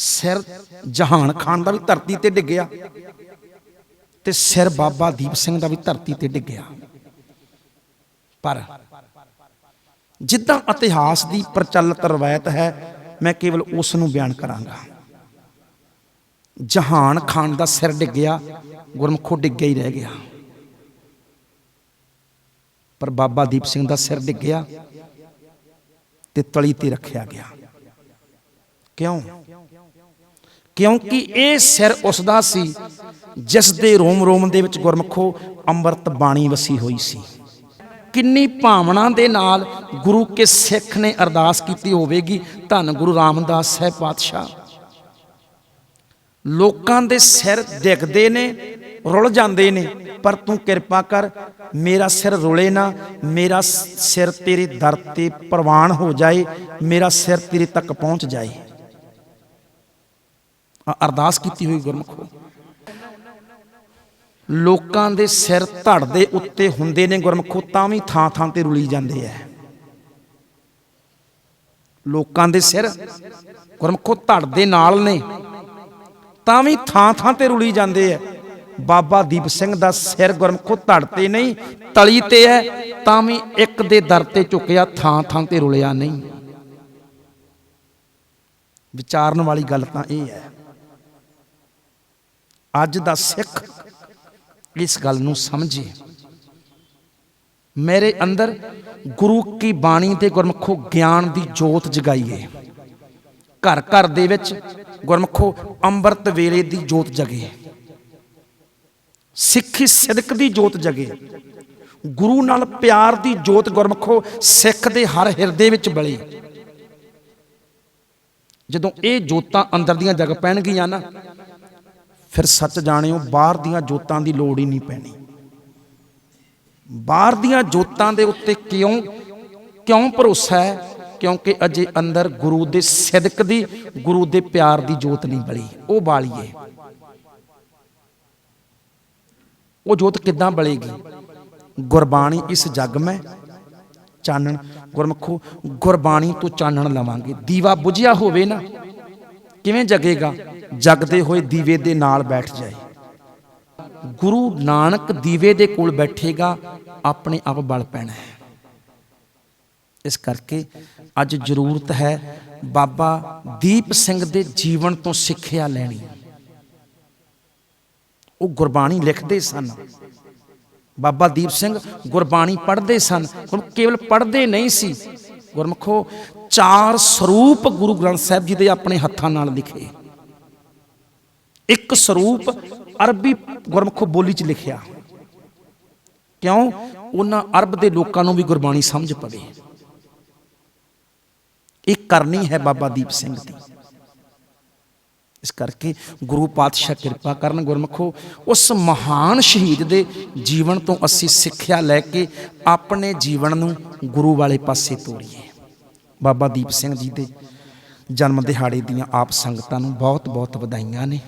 ਸਿਰ ਜਹਾਨ ਖਾਨ ਦਾ ਵੀ ਧਰਤੀ ਤੇ ਡਿੱਗਿਆ ਤੇ ਸਿਰ ਬਾਬਾ ਦੀਪ ਸਿੰਘ ਦਾ ਵੀ ਧਰਤੀ ਤੇ ਡਿੱਗਿਆ। ਪਰ ਜਿੱਦਾਂ ਇਤਿਹਾਸ ਦੀ ਪ੍ਰਚਲਿਤ ਰਵਾਇਤ ਹੈ, ਮੈਂ ਕੇਵਲ ਉਸ ਨੂੰ ਬਿਆਨ ਕਰਾਂਗਾ। ਜਹਾਨ ਖਾਨ ਦਾ ਸਿਰ ਡਿੱਗਿਆ, ਗੁਰਮਖੋ ਡਿੱਗਿਆ ਹੀ ਰਹਿ ਗਿਆ। ਪਰ ਬਾਬਾ ਦੀਪ ਸਿੰਘ ਦਾ ਸਿਰ ਡਿੱਗਿਆ ਤੇ ਤਲੀ ਤੇ ਰੱਖਿਆ ਗਿਆ। ਕਿਉਂ? ਕਿਉਂਕਿ ਇਹ ਸਿਰ ਉਸ ਦਾ ਸੀ ਜਿਸ ਦੇ ਰੋਮ ਰੋਮ ਦੇ ਵਿੱਚ ਗੁਰਮਖੋ ਅੰਮ੍ਰਿਤ ਬਾਣੀ ਵਸੀ ਹੋਈ ਸੀ। ਕਿੰਨੀ ਭਾਵਨਾ ਦੇ ਨਾਲ ਗੁਰੂ ਕੇ ਸਿੱਖ ਨੇ ਅਰਦਾਸ ਕੀਤੀ ਹੋਵੇਗੀ। ਧੰਨ ਗੁਰੂ ਰਾਮਦਾਸ ਸਾਹਿਬ ਪਾਤਸ਼ਾਹ। ਲੋਕਾਂ ਦੇ ਸਿਰ ਦਿਖਦੇ ਨੇ, ਰੁਲ ਜਾਂਦੇ ਨੇ, ਪਰ ਤੂੰ ਕਿਰਪਾ ਕਰ, ਮੇਰਾ ਸਿਰ ਰੁਲੇ ਨਾ, ਮੇਰਾ ਸਿਰ ਤੇਰੇ ਦਰ ਤੇ ਪ੍ਰਵਾਨ ਹੋ ਜਾਏ, ਮੇਰਾ ਸਿਰ ਤੇਰੇ ਤੱਕ ਪਹੁੰਚ ਜਾਏ। ਅਰਦਾਸ ਕੀਤੀ ਹੋਈ ਗੁਰਮਖੋ ਲੋਕਾਂ ਦੇ ਸਿਰ ਧੜ ਦੇ ਉੱਤੇ ਹੁੰਦੇ ਨੇ ਗੁਰਮਖੋ ਤਾਂ ਵੀ ਥਾਂ ਥਾਂ ਤੇ ਰੁਲੀ ਜਾਂਦੇ ਐ। ਲੋਕਾਂ ਦੇ ਸਿਰ ਗੁਰਮਖੋ ਧੜ ਦੇ ਨਾਲ ਨੇ, ਤਾਂ ਵੀ ਥਾਂ ਥਾਂ ਤੇ ਰੁਲੀ ਜਾਂਦੇ ਐ। ਬਾਬਾ ਦੀਪ ਸਿੰਘ ਦਾ ਸਿਰ ਗੁਰਮਖੋ ਧੜ ਤੇ ਨਹੀਂ, ਤਲੀ ਤੇ ਐ, ਤਾਂ ਵੀ ਇੱਕ ਦੇ ਦਰ ਤੇ ਝੁਕਿਆ, ਥਾਂ ਥਾਂ ਤੇ ਰੁਲਿਆ ਨਹੀਂ। ਵਿਚਾਰਨ ਵਾਲੀ ਗੱਲ ਤਾਂ ਇਹ ਹੈ ਅੱਜ ਦਾ ਸਿੱਖ ਇਸ ਗੱਲ ਨੂੰ ਸਮਝੇ। ਮੇਰੇ ਅੰਦਰ ਗੁਰੂ ਕੀ ਬਾਣੀ ਤੇ ਗੁਰਮਖੋ ਗਿਆਨ ਦੀ ਜੋਤ ਜਗਾਈਏ। ਘਰ ਘਰ ਦੇ ਵਿੱਚ ਗੁਰਮਖੋ ਅੰਮ੍ਰਿਤ ਵੇਲੇ ਦੀ ਜੋਤ ਜਗੇ। ਸਿੱਖੀ ਸਿਦਕ ਦੀ ਜੋਤ ਜਗੇ। ਗੁਰੂ ਨਾਲ ਪਿਆਰ ਦੀ ਜੋਤ ਗੁਰਮਖੋ ਸਿੱਖ ਦੇ ਹਰ ਹਿਰਦੇ ਵਿੱਚ ਬਲੇ। ਜਦੋਂ ਇਹ ਜੋਤਾਂ ਅੰਦਰ ਦੀਆਂ ਜਗ ਪੈਣਗੀਆਂ ਨਾ ਫਿਰ ਸੱਚ ਜਾਣਿਓ, ਬਾਹਰ ਦੀਆਂ ਜੋਤਾਂ ਦੀ ਲੋੜ ਹੀ ਨਹੀਂ ਪੈਣੀ। ਬਾਹਰ ਦੀਆਂ ਜੋਤਾਂ ਦੇ ਉੱਤੇ ਕਿਉਂ ਕਿਉਂ ਭਰੋਸਾ ਹੈ? ਕਿਉਂਕਿ ਅਜੇ ਅੰਦਰ ਗੁਰੂ ਦੇ ਸਿਦਕ ਦੀ, ਗੁਰੂ ਦੇ ਪਿਆਰ ਦੀ ਜੋਤ ਨਹੀਂ ਬਲੀ। ਉਹ ਬਾਲੀਏ ਉਹ ਜੋਤ ਕਿੱਦਾਂ ਬਲੇਗੀ? ਗੁਰਬਾਣੀ ਇਸ ਜੱਗ ਮੈਂ ਚਾਨਣ। ਗੁਰਮਖੋ, ਗੁਰਬਾਣੀ ਤੋਂ ਚਾਨਣ ਲਵਾਂਗੇ। ਦੀਵਾ ਬੁਝਿਆ ਹੋਵੇ ਨਾ ਕਿਵੇਂ ਜਗੇਗਾ? ਜਗਦੇ ਹੋਏ ਦੀਵੇ ਦੇ ਨਾਲ ਬੈਠ ਜਾਏ। ਗੁਰੂ ਨਾਨਕ ਦੀਵੇ ਦੇ ਕੋਲ ਬੈਠੇਗਾ, ਆਪਣੇ ਆਪ ਬਲ ਪੈਣਾ ਹੈ। ਇਸ ਕਰਕੇ ਅੱਜ ਜ਼ਰੂਰਤ ਹੈ ਬਾਬਾ ਦੀਪ ਸਿੰਘ ਦੇ ਜੀਵਨ ਤੋਂ ਸਿੱਖਿਆ ਲੈਣੀ। ਉਹ ਗੁਰਬਾਣੀ ਲਿਖਦੇ ਸਨ। ਬਾਬਾ ਦੀਪ ਸਿੰਘ ਗੁਰਬਾਣੀ ਪੜ੍ਹਦੇ ਸਨ। ਹੁਣ ਕੇਵਲ ਪੜ੍ਹਦੇ ਨਹੀਂ ਸੀ ਗੁਰਮਖੋ, ਚਾਰ ਸਰੂਪ ਗੁਰੂ ਗ੍ਰੰਥ ਸਾਹਿਬ ਜੀ ਦੇ ਆਪਣੇ ਹੱਥਾਂ ਨਾਲ ਲਿਖੇ। ਇੱਕ ਸਰੂਪ ਅਰਬੀ ਗੁਰਮਖੋ ਬੋਲੀ 'ਚ ਲਿਖਿਆ। ਕਿਉਂ? ਉਹਨਾਂ ਅਰਬ ਦੇ ਲੋਕਾਂ ਨੂੰ ਵੀ ਗੁਰਬਾਣੀ ਸਮਝ ਪਵੇ। ਇਹ ਕਰਨੀ ਹੈ ਬਾਬਾ ਦੀਪ ਸਿੰਘ ਦੀ। ਇਸ ਕਰਕੇ ਗੁਰੂ ਪਾਤਸ਼ਾਹ ਕਿਰਪਾ ਕਰਨ ਗੁਰਮਖੋ, ਉਸ ਮਹਾਨ ਸ਼ਹੀਦ ਦੇ ਜੀਵਨ ਤੋਂ ਅਸੀਂ ਸਿੱਖਿਆ ਲੈ ਕੇ ਆਪਣੇ ਜੀਵਨ ਨੂੰ ਗੁਰੂ ਵਾਲੇ ਪਾਸੇ ਤੋਰੀਏ। ਬਾਬਾ ਦੀਪ ਸਿੰਘ ਜੀ ਦੇ ਜਨਮ ਦਿਹਾੜੇ ਦੀਆਂ ਆਪ ਸੰਗਤਾਂ ਨੂੰ ਬਹੁਤ ਬਹੁਤ ਵਧਾਈਆਂ ਨੇ।